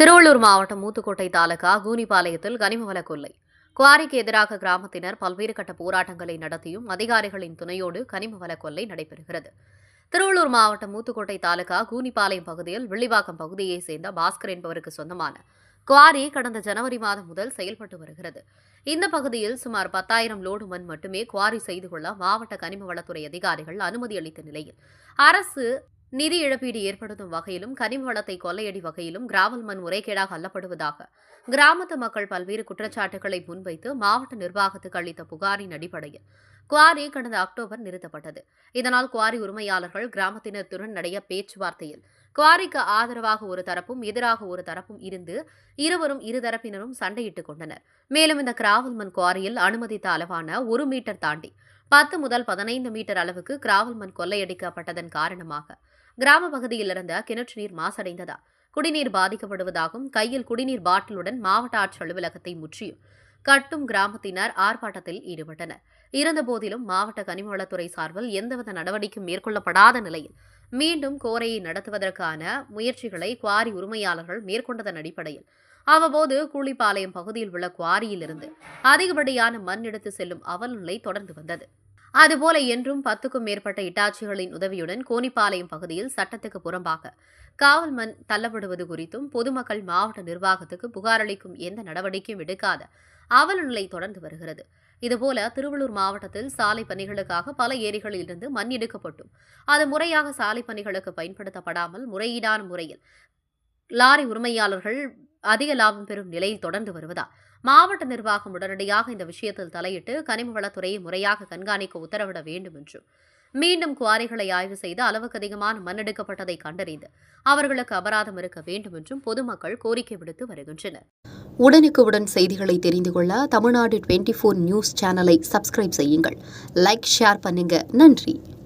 திருவள்ளூர் மாவட்டம் மூத்துக்கோட்டை தாலுகா கூனிபாளையத்தில் கனிமவள கொள்ளை. குவாரிக்கு எதிராக கிராமத்தினர் பல்வேறு கட்ட போராட்டங்களை நடத்தியும் அதிகாரிகளின் துணையோடு கனிமவள கொள்ளை நடைபெறுகிறது. திருவள்ளூர் மாவட்டம் மூத்துக்கோட்டை தாலுகா கூனிபாளையம் பகுதியில் வில்லிவாக்கம் பகுதியைச் சேர்ந்த பாஸ்கர் என்பவருக்கு சொந்தமான குவாரி கடந்த ஜனவரி மாதம் முதல் செயல்பட்டு வருகிறது. இந்த பகுதியில் சுமார் பத்தாயிரம் லோடு மண் மட்டுமே குவாரி செய்து கொள்ள மாவட்ட கனிம வளத்துறை அதிகாரிகள் அனுமதி அளித்த நிலையில் அரசு நிதி இழப்பீடு ஏற்படுத்தும் வகையிலும் கனிம வளத்தை கொள்ளையடி வகையிலும் கிராவல் மண் முறைகேடாக அள்ளப்படுவதாக கிராமத்து மக்கள் பல்வேறு குற்றச்சாட்டுகளை முன்வைத்து மாவட்ட நிர்வாகத்துக்கு அளித்த புகாரின் அடிப்படையில் குவாரி கடந்த அக்டோபர் நிறுத்தப்பட்டது. இதனால் குவாரி உரிமையாளர்கள் கிராமத்தினருடன் நடைய பேச்சுவார்த்தையில் குவாரிக்கு ஆதரவாக ஒரு தரப்பும் எதிராக ஒரு தரப்பும் இருந்து இருவரும் இருதரப்பினரும் சண்டையிட்டுக் கொண்டனர். மேலும் இந்த கிராவல் மண் குவாரியில் அனுமதித்த அளவான ஒரு மீட்டர் தாண்டி பத்து முதல் பதினைந்து மீட்டர் அளவுக்கு கிராவல் மண் கொள்ளையடிக்கப்பட்டதன் காரணமாக கிராம பகுதியில் இருந்த கிணற்று நீர் மாசடைந்ததா? குடிநீர் பாதிக்கப்படுவதாகவும் கையில் குடிநீர் பாட்டிலுடன் மாவட்ட ஆட்சி அலுவலகத்தை முற்றியும் கட்டும் கிராமத்தினர் ஆர்ப்பாட்டத்தில் ஈடுபட்டனர். இருந்தபோதிலும் மாவட்ட கனிமவளத்துறை சார்பில் எந்தவித நடவடிக்கையும் மேற்கொள்ளப்படாத நிலையில் மீண்டும் கோரையை நடத்துவதற்கான முயற்சிகளை குவாரி உரிமையாளர்கள் மேற்கொண்டதன் அடிப்படையில் அவ்வப்போது கூலிப்பாளையம் பகுதியில் உள்ள குவாரியிலிருந்து அதிகப்படியான மண் எடுத்து செல்லும் அவல்நிலை தொடர்ந்து வந்தது. அதுபோல என்றும் பத்துக்கும் மேற்பட்ட இட்டாச்சிகளின் உதவியுடன் கோனிப்பாளையம் பகுதியில் சட்டத்துக்கு புறம்பாக காவல் மண் தள்ளப்படுவது குறித்தும் பொதுமக்கள் மாவட்ட நிர்வாகத்துக்கு புகார் அளிக்கும் எந்த நடவடிக்கையும் எடுக்காத அவல நிலை தொடர்ந்து வருகிறது. இதுபோல திருவள்ளூர் மாவட்டத்தில் சாலை பணிகளுக்காக பல ஏரிகளில் இருந்து மண் எடுக்கப்பட்டும் அது முறையாக சாலை பணிகளுக்கு பயன்படுத்தப்படாமல் முறையீடான முறையில் லாரி உரிமையாளர்கள் அதிக லாபம் பெறும் நிலையில் தொடர்ந்து வருவதால் மாவட்ட நிர்வாகம் உடனடியாக இந்த விஷயத்தில் தலையிட்டு கனிம வளத்துறையை முறையாக கண்காணிக்க உத்தரவிட வேண்டும் என்றும் மீண்டும் குவாரிகளை ஆய்வு செய்து அளவுக்கு அதிகமான மண் எடுக்கப்பட்டதை கண்டறிந்து அவர்களுக்கு அபராதம் இருக்க வேண்டும் என்றும் பொதுமக்கள் கோரிக்கை விடுத்து வருகின்றனர். உடனுக்குடன் செய்திகளை தெரிந்து கொள்ள தமிழ்நாடு டுவெண்ட்டி ஃபோர் நியூஸ் சேனலை சப்ஸ்கிரைப் செய்யுங்கள். லைக் ஷேர் பண்ணுங்க. நன்றி.